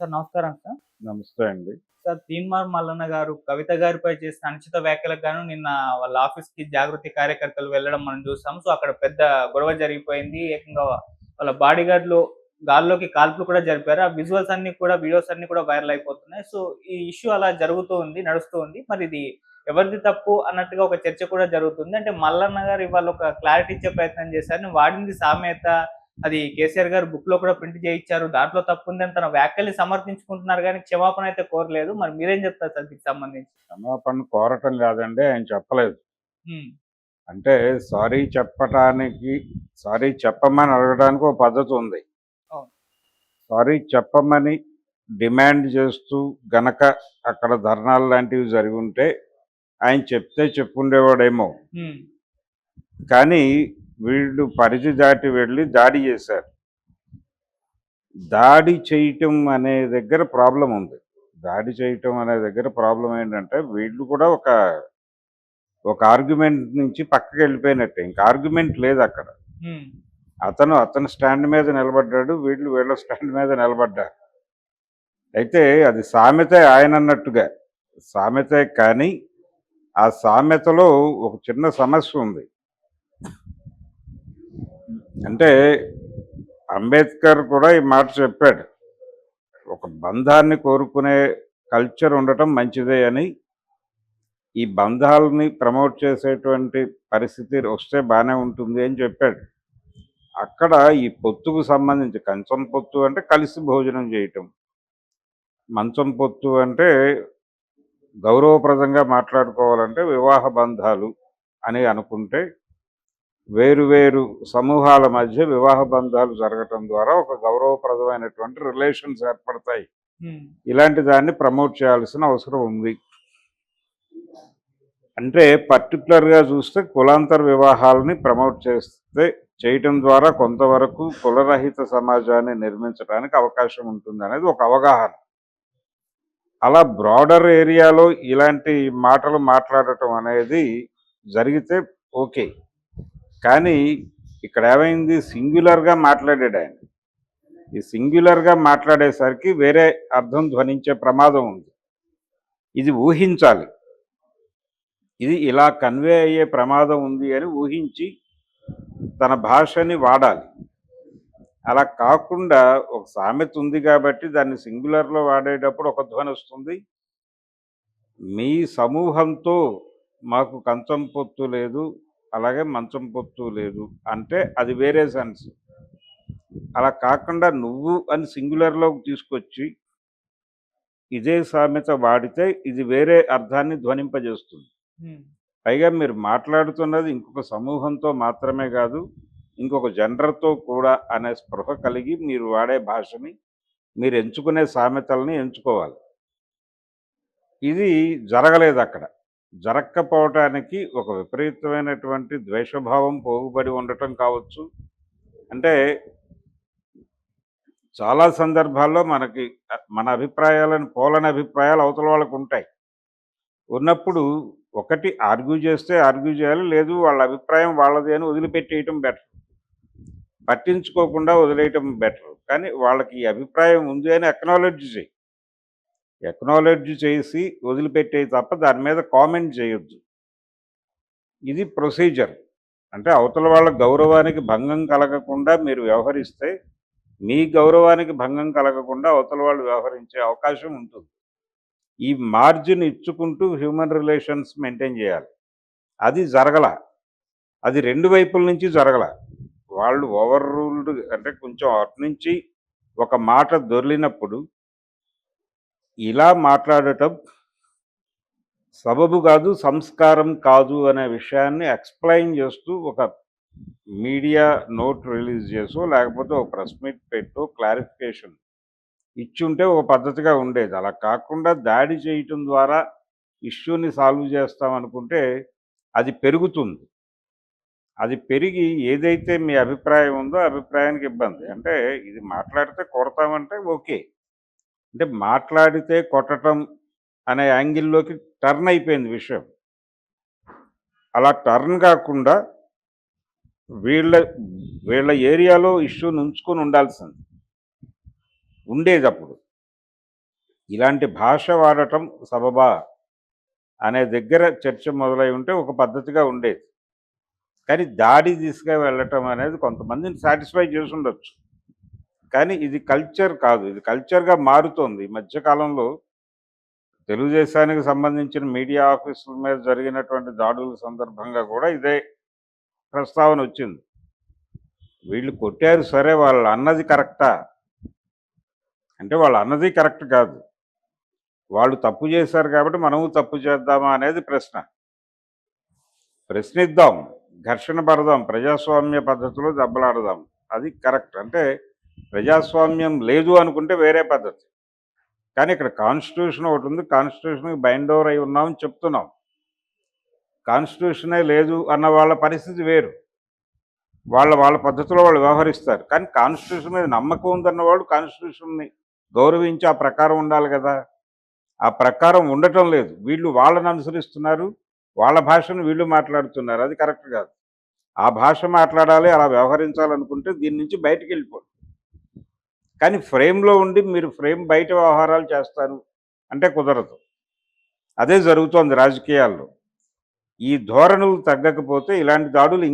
Sir నమస్కారం sir. నమస్తే అండి. సార్ తీన్మార్ మల్లన్న గారు కవిత గారిపై చేసిన అనుచిత వ్యాఖ్యలకు గాను నిన్న వాళ్ళ ఆఫీస్కి జాగృతి కార్యకర్తలు వెళ్ళడం మనం చూసాం. సో అక్కడ పెద్ద గొడవ జరిగిపోయింది. ఏకంగా వాళ్ళ బాడీ గార్డులు గాల్లోకి కాల్పులు కూడా జరిపారు. ఆ విజువల్స్ అన్ని కూడా వీడియోస్ అన్ని కూడా వైరల్ అయిపోతున్నాయి. సో ఈ ఇష్యూ అలా జరుగుతూ ఉంది నడుస్తూ ఉంది. మరి ఇది ఎవరిది తప్పు అన్నట్టుగా ఒక చర్చ కూడా జరుగుతుంది. అంటే మల్లన్న గారు ఇవాళ ఒక క్లారిటీ ఇచ్చే ప్రయత్నం చేశారు. వాడింది సామెత అది కేసీఆర్ గారు బుక్లో కూడా ప్రింట్ చేయించారు. దాంట్లో తప్పు ఉందని తన వ్యాఖ్యల్ని సమర్థించుకుంటున్నారు కానీ క్షమాపణ అయితే కోరలేదు. మరి మీరేం చెప్తారు సార్ దీనికి సంబంధించి? క్షమాపణ కోరటం కాదండి ఆయన చెప్పలేదు. అంటే సారీ చెప్పటానికి సారీ చెప్పమని అడగడానికి ఒక పద్ధతి ఉంది. సారీ చెప్పమని డిమాండ్ చేస్తూ గనక అక్కడ ధర్నాలు లాంటివి జరిగి ఉంటే ఆయన చెప్తే చెప్పుండేవాడేమో. కానీ వీళ్ళు పరిధి దాటి వెళ్ళి దాడి చేశారు. దాడి చేయటం అనే దగ్గర ప్రాబ్లం ఉంది. దాడి చేయటం అనే దగ్గర ప్రాబ్లం ఏంటంటే వీళ్ళు కూడా ఒక ఒక ఆర్గ్యుమెంట్ నుంచి పక్కకి వెళ్ళిపోయినట్టే. ఇంకా ఆర్గ్యుమెంట్ లేదు అక్కడ. అతను అతని స్టాండ్ మీద నిలబడ్డాడు వీళ్ళు వీళ్ళ స్టాండ్ మీద నిలబడ్డారు. అయితే అది సామెతే ఆయన అన్నట్టుగా. సామెతే కానీ ఆ సామెతలో ఒక చిన్న సమస్య ఉంది. అంటే అంబేద్కర్ కూడా ఈ మాట చెప్పాడు. ఒక బంధాన్ని కోరుకునే కల్చర్ ఉండటం మంచిదే అని. ఈ బంధాలని ప్రమోట్ చేసేటువంటి పరిస్థితి వస్తే బాగానే ఉంటుంది అని చెప్పాడు. అక్కడ ఈ పొత్తుకు సంబంధించి కంచం పొత్తు అంటే కలిసి భోజనం చేయటం. మంచం పొత్తు అంటే గౌరవప్రదంగా మాట్లాడుకోవాలంటే వివాహ బంధాలు అని అనుకుంటే వేరు వేరు సమూహాల మధ్య వివాహ బంధాలు జరగటం ద్వారా ఒక గౌరవప్రదమైనటువంటి రిలేషన్స్ ఏర్పడతాయి. ఇలాంటి దాన్ని ప్రమోట్ చేయాల్సిన అవసరం ఉంది. అంటే పర్టికులర్గా చూస్తే కులాంతర వివాహాలని ప్రమోట్ చేస్తే చేయటం ద్వారా కొంతవరకు కులరహిత సమాజాన్ని నిర్మించడానికి అవకాశం ఉంటుంది అనేది ఒక అవగాహన. అలా బ్రాడర్ ఏరియాలో ఇలాంటి మాటలు మాట్లాడటం అనేది జరిగితే ఓకే. కానీ ఇక్కడ ఏమైంది? సింగ్యులర్గా మాట్లాడాడు ఆయన. ఈ సింగ్యులర్గా మాట్లాడేసరికి వేరే అర్థం ధ్వనించే ప్రమాదం ఉంది. ఇది ఊహించాలి. ఇది ఇలా కన్వే అయ్యే ప్రమాదం ఉంది అని ఊహించి తన భాషని వాడాలి. అలా కాకుండా ఒక సామెత ఉంది కాబట్టి దాన్ని సింగులర్లో వాడేటప్పుడు ఒక ధ్వని వస్తుంది. మీ సమూహంతో మాకు కంచం పొత్తు లేదు. అలాగే మంచం పొత్తు లేదు. అంటే అది వేరే సెన్స్. అలా కాకుండా నువ్వు అని సింగులర్లోకి తీసుకొచ్చి ఇదే సామెత వాడితే ఇది వేరే అర్థాన్ని ధ్వనింపజేస్తుంది. పైగా మీరు మాట్లాడుతున్నది ఇంకొక సమూహంతో మాత్రమే కాదు ఇంకొక జనరతో కూడా అనే స్పృహ కలిగి మీరు వాడే భాషని మీరు ఎంచుకునే సామెతల్ని ఎంచుకోవాలి. ఇది జరగలేదు అక్కడ. జరక్కపోవటానికి ఒక విపరీతమైనటువంటి ద్వేషభావం పోగుబడి ఉండటం కావచ్చు. అంటే చాలా సందర్భాల్లో మనకి మన అభిప్రాయాలను పోలని అభిప్రాయాలు అవతల వాళ్ళకు ఉంటాయి. ఉన్నప్పుడు ఒకటి ఆర్గ్యూ చేస్తే ఆర్గ్యూ చేయాలి లేదు వాళ్ళ అభిప్రాయం వాళ్ళది అని వదిలిపెట్టేయటం బెటర్. పట్టించుకోకుండా వదిలేయటం బెటర్. కానీ వాళ్ళకి ఈ అభిప్రాయం ఉంది అని అక్నాలెడ్జ్ చేయి. ఎక్నాలెడ్జ్ చేసి వదిలిపెట్టే తప్ప దాని మీద కామెంట్ చేయొద్దు. ఇది ప్రొసీజర్. అంటే అవతల వాళ్ళ గౌరవానికి భంగం కలగకుండా మీరు వ్యవహరిస్తే మీ గౌరవానికి భంగం కలగకుండా అవతల వాళ్ళు వ్యవహరించే అవకాశం ఉంటుంది. ఈ మార్జిన్ ఇచ్చుకుంటూ హ్యూమన్ రిలేషన్స్ మెయింటైన్ చేయాలి. అది జరగల. అది రెండు వైపుల నుంచి జరగల. వాళ్ళు ఓవర్ రూల్డ్ అంటే కొంచెం అటు నుంచి ఒక మాట దొరిలినప్పుడు ఇలా మాట్లాడటం సబబు కాదు సంస్కారం కాదు అనే విషయాన్ని ఎక్స్ప్లెయిన్ చేస్తూ ఒక మీడియా నోట్ రిలీజ్ చేసో లేకపోతే ఒక ప్రెస్ మీట్ పెట్టో క్లారిఫికేషన్ ఇచ్చుంటే ఒక పద్ధతిగా ఉండేది. అలా కాకుండా దాడి చేయటం ద్వారా ఇష్యూని సాల్వ్ చేస్తాం అనుకుంటే అది పెరుగుతుంది. అది పెరిగి ఏదైతే మీ అభిప్రాయం ఉందో అభిప్రాయానికి ఇబ్బంది. అంటే ఇది మాట్లాడితే కొడతామంటే ఓకే. అంటే మాట్లాడితే కొట్టడం అనే యాంగిల్లోకి టర్న్ అయిపోయింది విషయం. అలా టర్న్ కాకుండా వీళ్ళ వీళ్ళ ఏరియాలో ఇష్యూ ఉంచుకొని ఉండాల్సింది. ఉండేది అప్పుడు ఇలాంటి భాష వాడటం సబబా అనే దగ్గర చర్చ మొదలై ఉంటే ఒక పద్ధతిగా ఉండేది. కానీ దాడి తీసుకు వెళ్ళటం అనేది కొంతమందిని సాటిస్ఫై చేసి ఉండొచ్చు. కానీ ఇది కల్చర్ కాదు. ఇది కల్చర్గా మారుతోంది. ఈ మధ్యకాలంలో తెలుగుదేశానికి సంబంధించిన మీడియా ఆఫీసుల మీద జరిగినటువంటి దాడుల సందర్భంగా కూడా ఇదే ప్రస్తావన వచ్చింది. వీళ్ళు కొట్టారు సరే వాళ్ళు అన్నది కరెక్టా? అంటే వాళ్ళు అన్నది కరెక్ట్ కాదు. వాళ్ళు తప్పు చేశారు కాబట్టి మనము తప్పు చేద్దామా అనేది ప్రశ్న. ప్రశ్నిద్దాం. ఘర్షణ పడదాం. ప్రజాస్వామ్య పద్ధతిలో దెబ్బలాడదాం. అది కరెక్ట్. అంటే ప్రజాస్వామ్యం లేదు అనుకుంటే వేరే పద్ధతి. కానీ ఇక్కడ కాన్స్టిట్యూషన్ ఒకటి ఉంది. కాన్స్టిట్యూషన్కి బైండ్ ఓవర్ అయి ఉన్నామని చెప్తున్నాం. కాన్స్టిట్యూషనే లేదు అన్న వాళ్ళ పరిస్థితి వేరు. వాళ్ళ వాళ్ళ పద్ధతిలో వాళ్ళు వ్యవహరిస్తారు. కానీ కాన్స్టిట్యూషన్ మీద నమ్మకం ఉందన్న వాళ్ళు కాన్స్టిట్యూషన్ని గౌరవించి ఆ ప్రకారం ఉండాలి కదా. ఆ ప్రకారం ఉండటం లేదు. వీళ్ళు వాళ్ళని అనుసరిస్తున్నారు. వాళ్ళ భాషను వీళ్ళు మాట్లాడుతున్నారు. అది కరెక్ట్ కాదు. ఆ భాష మాట్లాడాలి అలా వ్యవహరించాలనుకుంటే దీని నుంచి బయటకు వెళ్ళిపోండి. కానీ ఫ్రేమ్లో ఉండి మీరు ఫ్రేమ్ బయట వ్యవహారాలు చేస్తారు అంటే కుదరదు. అదే జరుగుతోంది రాజకీయాల్లో. ఈ ధోరణులు తగ్గకపోతే ఇలాంటి దాడులు